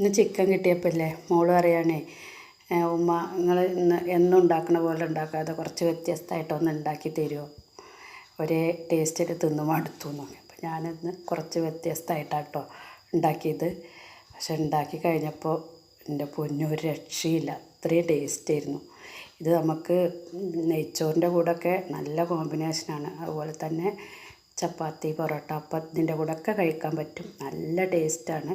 ഇന്ന് ചിക്കൻ കിട്ടിയപ്പോഴല്ലേ മോൾ പറയാണേ "ഏ, ഉമ്മ നിങ്ങൾ ഇന്ന് എന്നും ഉണ്ടാക്കണ പോലെ ഉണ്ടാക്കാതെ കുറച്ച് വ്യത്യസ്തമായിട്ടൊന്ന് ഉണ്ടാക്കി തരുമോ ഒരേ ടേസ്റ്റിൽ തിന്നു മടുത്തു നോക്കി അപ്പം ഞാനിന്ന് കുറച്ച് വ്യത്യസ്തമായിട്ടാട്ടോ ഉണ്ടാക്കിയത്. പക്ഷെ ഉണ്ടാക്കി കഴിഞ്ഞപ്പോൾ എന്റെ പൊന്നൊരു രക്ഷയില്ല. അത്രയും ടേസ്റ്റ് ആയിരുന്നു. ഇത് നമുക്ക് നെയ്ച്ചോറിന്റെ കൂടെയൊക്കെ നല്ല കോമ്പിനേഷനാണ് അതുപോലെ തന്നെ ചപ്പാത്തി പൊറോട്ട അപ്പം ഇതിന്റെ കൂടെയൊക്കെ കഴിക്കാൻ പറ്റും. നല്ല ടേസ്റ്റാണ്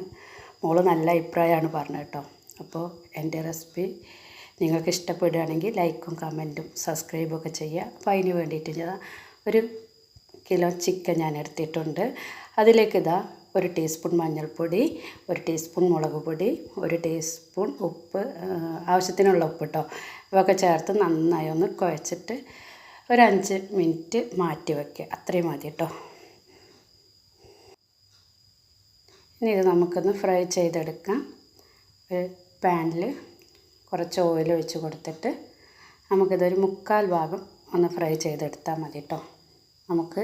മോൾ നല്ല അഭിപ്രായമാണ് പറഞ്ഞത് കേട്ടോ. അപ്പോൾ എന്റെ റെസിപ്പി നിങ്ങൾക്ക് ഇഷ്ടപ്പെടുകയാണെങ്കിൽ ലൈക്കും കമന്റും സബ്സ്ക്രൈബും ഒക്കെ ചെയ്യുക. അപ്പോൾ അതിന് വേണ്ടിയിട്ട് ഞാൻ ഒരു കിലോ ചിക്കൻ ഞാൻ എടുത്തിട്ടുണ്ട്. അതിലേക്ക് ഇതാ ഒരു ടീസ്പൂൺ മഞ്ഞൾപ്പൊടി ഒരു ടീസ്പൂൺ മുളക് പൊടി ഒരു ടീസ്പൂൺ ഉപ്പ് ആവശ്യത്തിനുള്ള ഉപ്പ് കേട്ടോ. ഇവയൊക്കെ ചേർത്ത് നന്നായി ഒന്ന് കുഴച്ചിട്ട് ഒരു അഞ്ച് മിനിറ്റ് മാറ്റി വയ്ക്കുക. അത്രയും മതി കേട്ടോ. ഇനി ഇത് നമുക്കൊന്ന് ഫ്രൈ ചെയ്തെടുക്കാം. ഒരു പാനിൽ കുറച്ച് ഓയിൽ ഒഴിച്ച് കൊടുത്തിട്ട് നമുക്കിതൊരു മുക്കാൽ ഭാഗം ഒന്ന് ഫ്രൈ ചെയ്തെടുത്താൽ മതി കേട്ടോ നമുക്ക്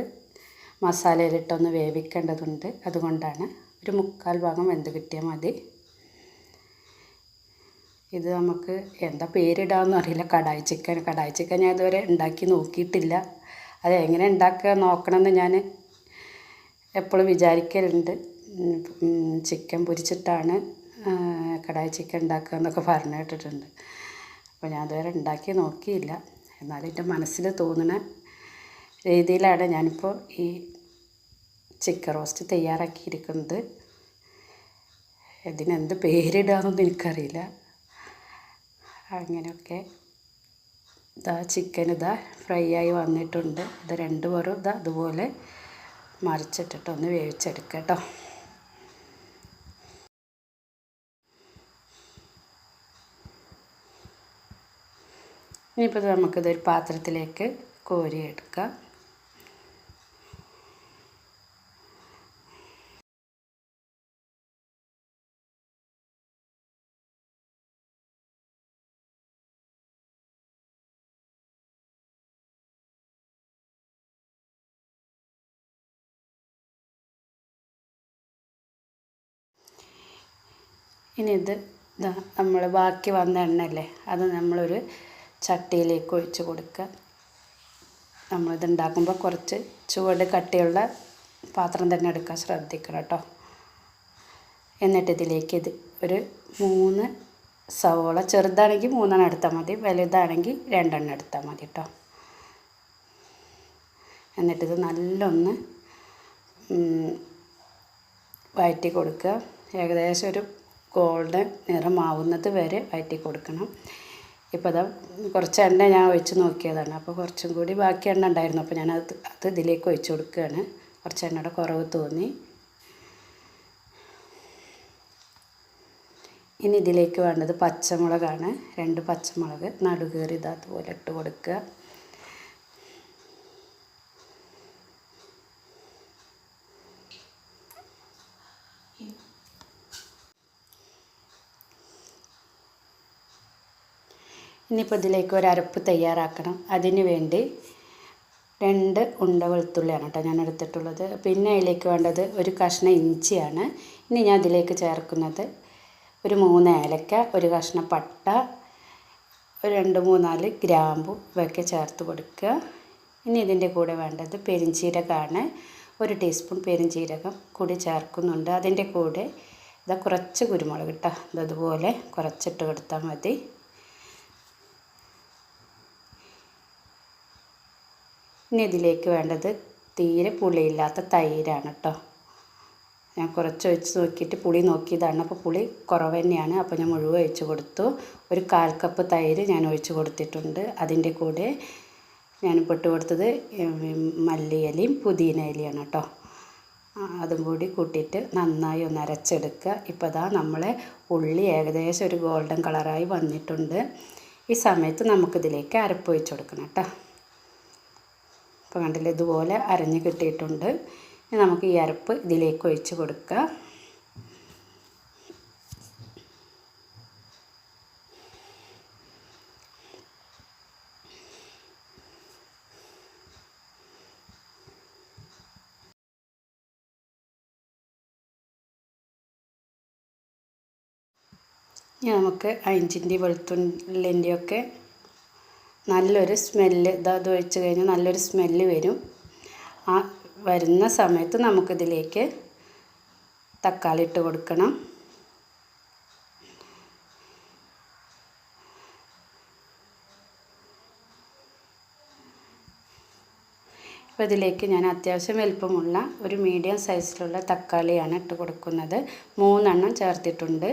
മസാലയിലിട്ടൊന്ന് വേവിക്കേണ്ടതുണ്ട്. അതുകൊണ്ടാണ് ഒരു മുക്കാൽ ഭാഗം വെന്ത് കിട്ടിയാൽ മതി. ഇത് നമുക്ക് എന്താ പേരിടാമെന്ന് അറിയില്ല. കടായി ചിക്കൻ കടായി ചിക്കൻ ഞാൻ ഇതുവരെ ഉണ്ടാക്കി നോക്കിയിട്ടില്ല. അത് എങ്ങനെ ഉണ്ടാക്കുക നോക്കണമെന്ന് ഞാൻ എപ്പോഴും വിചാരിക്കലുണ്ട്. ചിക്കൻ പൊരിച്ചിട്ടാണ് കടായി ചിക്കൻ ഉണ്ടാക്കുക എന്നൊക്കെ പറഞ്ഞു കേട്ടിട്ടുണ്ട്. അപ്പോൾ ഞാൻ അതുവരെ ഉണ്ടാക്കി നോക്കിയില്ല. എന്നാലും എന്റെ മനസ്സിൽ തോന്നുന്ന രീതിയിലാണ് ഞാനിപ്പോൾ ഈ ചിക്കൻ റോസ്റ്റ് തയ്യാറാക്കിയിരിക്കുന്നത്. ഇതിനെന്ത് പേരിടാമെന്നൊന്നും എനിക്കറിയില്ല. അങ്ങനെയൊക്കെ ഇതാ ചിക്കൻ ഇതാ ഫ്രൈ ആയി വന്നിട്ടുണ്ട്. ഇത് രണ്ട് പേരും ഇതാ അതുപോലെ മറിച്ചിട്ടിട്ട് ഒന്ന് വേവിച്ചെടുക്കുക കേട്ടോ. ഇനിയിപ്പോൾ നമുക്കിതൊരു പാത്രത്തിലേക്ക് കോരിയെടുക്കാം. ഇനി ഇത് നമ്മൾ ബാക്കി വന്ന എണ്ണയല്ലേ അത് നമ്മളൊരു ചട്ടിയിലേക്ക് ഒഴിച്ച് കൊടുക്കുക. നമ്മളിത് ഉണ്ടാക്കുമ്പോൾ കുറച്ച് ചുവട് കട്ടിയുള്ള പാത്രം തന്നെ എടുക്കാൻ ശ്രദ്ധിക്കണം കേട്ടോ. എന്നിട്ട് ഇതിലേക്ക് ഇത് ഒരു മൂന്ന് സവോള ചെറുതാണെങ്കിൽ മൂന്നെണ്ണം എടുത്താൽ മതി വലുതാണെങ്കിൽ രണ്ടെണ്ണം എടുത്താൽ മതി കേട്ടോ. എന്നിട്ടിത് നല്ലൊന്ന് വയറ്റി കൊടുക്കുക. ഏകദേശം ഒരു ഗോൾഡൻ നിറമാവുന്നത് വരെ വയറ്റി കൊടുക്കണം. ഇപ്പോൾ അതാ കുറച്ച് എണ്ണ ഞാൻ ഒഴിച്ച് നോക്കിയതാണ്. അപ്പോൾ കുറച്ചും കൂടി ബാക്കി എണ്ണ ഉണ്ടായിരുന്നു. അപ്പോൾ ഞാനത് അത് ഇതിലേക്ക് ഒഴിച്ച് കൊടുക്കുകയാണ്. കുറച്ച് എണ്ണയുടെ കുറവ് തോന്നി. ഇനി ഇതിലേക്ക് വേണ്ടത് പച്ചമുളകാണ്. രണ്ട് പച്ചമുളക് നടുകേറി ഇതാ അതുപോലെ ഇട്ട് കൊടുക്കുക. ഇനിയിപ്പോൾ ഇതിലേക്ക് ഒരു അരപ്പ് തയ്യാറാക്കണം. അതിന് വേണ്ടി രണ്ട് ഉണ്ട വെളുത്തുള്ളിയാണ് കേട്ടോ ഞാൻ എടുത്തിട്ടുള്ളത്. പിന്നെ അതിലേക്ക് വേണ്ടത് ഒരു കഷ്ണം ഇഞ്ചിയാണ്. ഇനി ഞാൻ ഇതിലേക്ക് ചേർക്കുന്നത് ഒരു മൂന്ന് ഏലക്ക ഒരു കഷ്ണം പട്ട ഒരു രണ്ട് മൂന്നാൽ ഗ്രാമ്പു ഇവയൊക്കെ ചേർത്ത് കൊടുക്കുക. ഇനി ഇതിന്റെ കൂടെ വേണ്ടത് പെരിഞ്ചീരകമാണ്. ഒരു ടീസ്പൂൺ പെരിഞ്ചീരകം കൂടി ചേർക്കുന്നുണ്ട്. അതിന്റെ കൂടെ ഇതാ കുറച്ച് കുരുമുളക് കേട്ടോ ഇതതുപോലെ കുറച്ചിട്ട് കൊടുത്താൽ മതി. ഇനി ഇതിലേക്ക് വേണ്ടത് തീരെ പുളിയില്ലാത്ത തൈരാണ് കേട്ടോ. ഞാൻ കുറച്ച് ഒഴിച്ച് നോക്കിയിട്ട് പുളി നോക്കിയതാണ്. അപ്പോൾ പുളി കുറവ് തന്നെയാണ്. അപ്പോൾ ഞാൻ മുഴുവൻ ഒഴിച്ച് കൊടുത്തു. ഒരു കാൽ കപ്പ് തൈര് ഞാൻ ഒഴിച്ച് കൊടുത്തിട്ടുണ്ട്. അതിന്റെ കൂടെ ഞാൻ പൊട്ട് കൊടുത്തത് മല്ലിയിലയും പുതിന ഇലയാണ് കേട്ടോ. അതും കൂടി കൂട്ടിയിട്ട് നന്നായി ഒന്ന് അരച്ചെടുക്കുക. ഇപ്പോൾ ദാ നമ്മളെ ഉള്ളി ഏകദേശം ഒരു ഗോൾഡൻ കളറായി വന്നിട്ടുണ്ട്. ഈ സമയത്ത് നമുക്കിതിലേക്ക് അരപ്പ് ഒഴിച്ച് കൊടുക്കണം കേട്ടോ. ഇപ്പോൾ കണ്ടില്ലേ ഇതുപോലെ അരഞ്ഞ് കിട്ടിയിട്ടുണ്ട്. ഇനി നമുക്ക് ഈ അരപ്പ് ഇതിലേക്ക് ഒഴിച്ച് കൊടുക്കുക ഇനി നമുക്ക് അഞ്ചിന്റെ വെളുത്തുള്ളിന്റെയൊക്കെ നല്ലൊരു സ്മെല്ല് ഇത് ഒഴിച്ച് കഴിഞ്ഞാൽ നല്ലൊരു സ്മെല്ല് വരും. ആ വരുന്ന സമയത്ത് നമുക്കിതിലേക്ക് തക്കാളി ഇട്ട് കൊടുക്കണം. അപ്പോൾ ഇതിലേക്ക് ഞാൻ അത്യാവശ്യം വലുപ്പമുള്ള ഒരു മീഡിയം സൈസിലുള്ള തക്കാളിയാണ് ഇട്ട് കൊടുക്കുന്നത്. മൂന്നെണ്ണം ചേർത്തിട്ടുണ്ട്.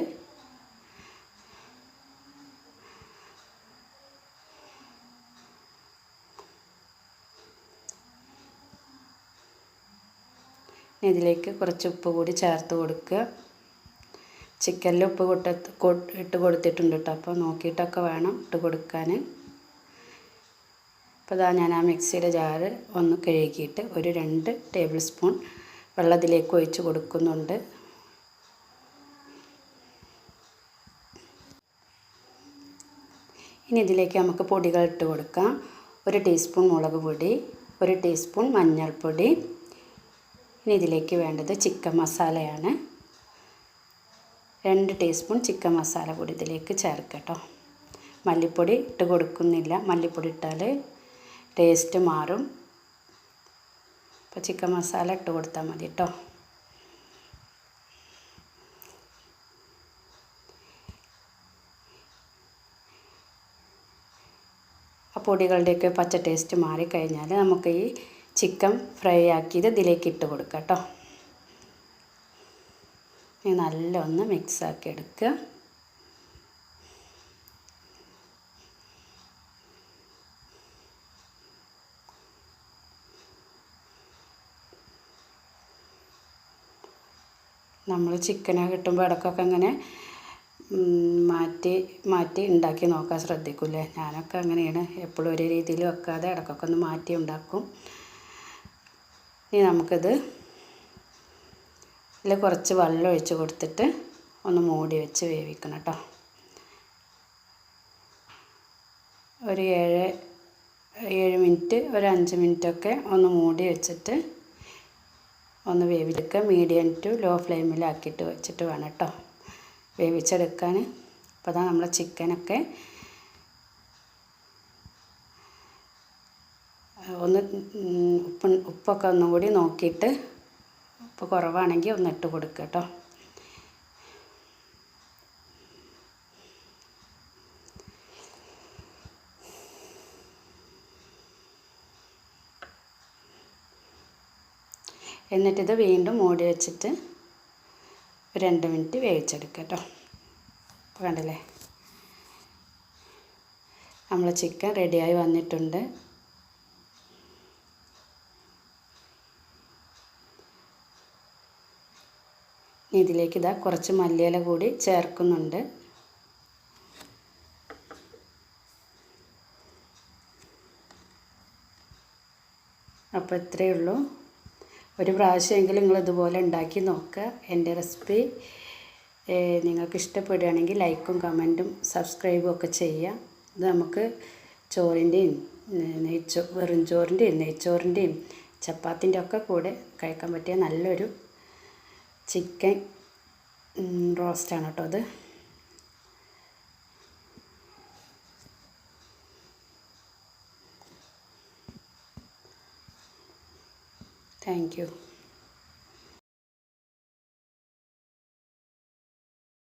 ഇതിലേക്ക് കുറച്ച് ഉപ്പ് കൂടി ചേർത്ത് കൊടുക്കുക. ചിക്കനിൽ ഉപ്പ് കൊട്ട ഇട്ട് കൊടുത്തിട്ടുണ്ട് കേട്ടോ. അപ്പോൾ നോക്കിയിട്ടൊക്കെ വേണം ഇട്ട് കൊടുക്കാൻ. അപ്പോൾ ഇതാ ഞാൻ ആ മിക്സിയുടെ ജാറ് ഒന്ന് കഴുകിയിട്ട് ഒരു രണ്ട് ടേബിൾ സ്പൂൺ വെള്ളത്തിലേക്ക് ഒഴിച്ച് കൊടുക്കുന്നുണ്ട്. ഇനി ഇതിലേക്ക് നമുക്ക് പൊടികൾ ഇട്ട് കൊടുക്കാം. ഒരു ടീസ്പൂൺ മുളക് പൊടി ഒരു ടീസ്പൂൺ മഞ്ഞൾപ്പൊടി ഇനി ഇതിലേക്ക് വേണ്ടത് ചിക്കൻ മസാലയാണ്. രണ്ട് ടീസ്പൂൺ ചിക്കൻ മസാല കൂടി ഇതിലേക്ക് ചേർക്കട്ടോ മല്ലിപ്പൊടി ഇട്ട് കൊടുക്കുന്നില്ല. മല്ലിപ്പൊടി ഇട്ടാൽ ടേസ്റ്റ് മാറും. അപ്പോൾ ചിക്കൻ മസാല ഇട്ട് കൊടുത്താൽ മതി കേട്ടോ. ആ പൊടികളുടെയൊക്കെ പച്ച ടേസ്റ്റ് മാറിക്കഴിഞ്ഞാൽ നമുക്ക് ഈ ചിക്കൻ ഫ്രൈ ആക്കിയത് ഇതിലേക്ക് ഇട്ട് കൊടുക്കുക കേട്ടോ. ഇനി നല്ല ഒന്ന് മിക്സാക്കി എടുക്കുക. നമ്മൾ ചിക്കനൊക്കെ കിട്ടുമ്പോൾ ഇടയ്ക്കൊക്കെ ഇങ്ങനെ മാറ്റി മാറ്റി ഉണ്ടാക്കി നോക്കാൻ ശ്രദ്ധിക്കില്ലേ? ഞാനൊക്കെ അങ്ങനെയാണ്. എപ്പോഴും ഒരേ രീതിയിൽ വെക്കാതെ ഇടയ്ക്കൊക്കെ ഒന്ന് മാറ്റി ഉണ്ടാക്കും. ഇനി നമുക്കിത് ഇതിൽ കുറച്ച് വെള്ളം ഒഴിച്ച് കൊടുത്തിട്ട് ഒന്ന് മൂടി വെച്ച് വേവിക്കണം കേട്ടോ. ഒരു ഏഴ് ഏഴ് മിനിറ്റ് ഒരു അഞ്ച് മിനിറ്റൊക്കെ ഒന്ന് മൂടി വെച്ചിട്ട് ഒന്ന് വേവിച്ചെടുക്കുക. മീഡിയം ടു ലോ ഫ്ലെയിമിലാക്കിയിട്ട് വെച്ചിട്ട് വേണം കേട്ടോ വേവിച്ചെടുക്കാൻ. അപ്പോൾ അതാ നമ്മളെ ചിക്കനൊക്കെ ഒന്ന് ഉപ്പ് ഉപ്പൊക്കെ ഒന്നും കൂടി നോക്കിയിട്ട് ഉപ്പ് കുറവാണെങ്കിൽ ഒന്ന് ഇട്ട് കൊടുക്കുക കേട്ടോ. എന്നിട്ടിത് വീണ്ടും മൂടി വെച്ചിട്ട് രണ്ട് മിനിറ്റ് വേവിച്ചെടുക്കുക കേട്ടോ. കണ്ടില്ലേ? നമ്മൾ ചിക്കൻ റെഡിയായി വന്നിട്ടുണ്ട്. ഇതിലേക്ക് ഇതാ കുറച്ച് മല്ലിയില കൂടി ചേർക്കുന്നുണ്ട്. അപ്പോൾ ഇത്രയേ ഉള്ളൂ. ഒരു പ്രാവശ്യമെങ്കിലും നിങ്ങൾ ഇതുപോലെ ഉണ്ടാക്കി നോക്കുക എന്റെ റെസിപ്പി നിങ്ങൾക്ക് ഇഷ്ടപ്പെടുകയാണെങ്കിൽ ലൈക്കും കമന്റും സബ്സ്ക്രൈബും ഒക്കെ ചെയ്യുക. ഇത് നമുക്ക് ചോറിന്റെയും നെയ്ച്ചോ വെറും ചോറിന്റെയും നെയ്ച്ചോറിന്റെയും ചപ്പാത്തിന്റെ ഒക്കെ കൂടെ കഴിക്കാൻ പറ്റിയ നല്ലൊരു ചിക്കൻ റോസ്റ്റാണ് കേട്ടോ അത്. Thank you